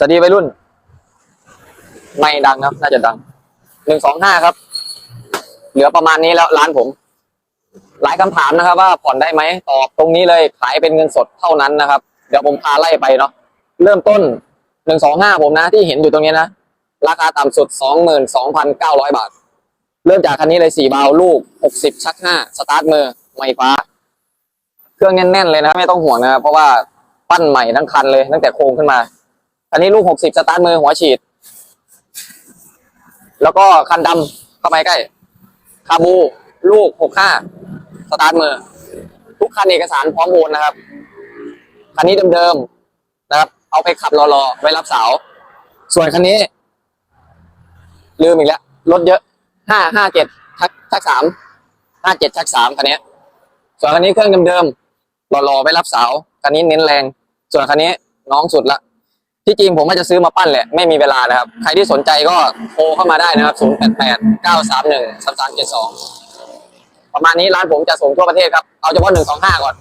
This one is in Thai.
สวัสดีวัยรุ่น ไม่ดังครับ น่าจะดังหนึ่งสองห้าครับ เหลือประมาณนี้แล้วร้านผม หลายคำถามนะครับ ว่าผ่อนได้ไหมตอบตรงนี้เลยขายเป็นเงินสดเท่านั้นนะครับ เดี๋ยวผมพาไล่ไปเนาะเริ่มต้นหนึ่งสองห้าผมนะ ที่เห็นอยู่ตรงนี้นะ ราคาต่ำสุดสองหมื่นสองพันเก้าร้อยบาท เริ่มจากคันนี้เลยสี่บาวลูกหกสิบชักห้าสตาร์ทมือไฟฟ้า เครื่องแน่นๆเลยนะ ไม่ต้องห่วงนะครับเพราะว่าปั้นใหม่ทั้งคันเลย ตั้งแต่โครงขึ้นมา คันนี้ลูกหกสิบสตาร์ทมือหัวฉีด แล้วก็คันดำเข้ามาใกล้ คาบู ลูกหกห้าสตาร์ทมือ ทุกคันเอกสารพร้อมโอนนะครับ คันนี้เดิมๆนะครับ เอาไปขับรอๆไว้รับสาว ส่วนคันนี้ ลืมอีกแล้วรถเยอะห้าห้าเจ็ดชักชักสามห้าเจ็ดชักสามคันนี้ ส่วนคันนี้เครื่องเดิมๆรอๆไว้รับสาว คันนี้เน้นแรง ส่วนคันนี้น้องสุดละ ที่จริงผมว่จะซื้อมาปั้นแหละ ไม่มีเวลานะครับ ใครที่สนใจก็โทรเข้ามาได้นะครับ 0 8 8 9 3 1 3 3 7 2 ประมาณนี้ร้านผมจะส่งทั่วประเทศครับ เอาเฉพาะ125 ก่อน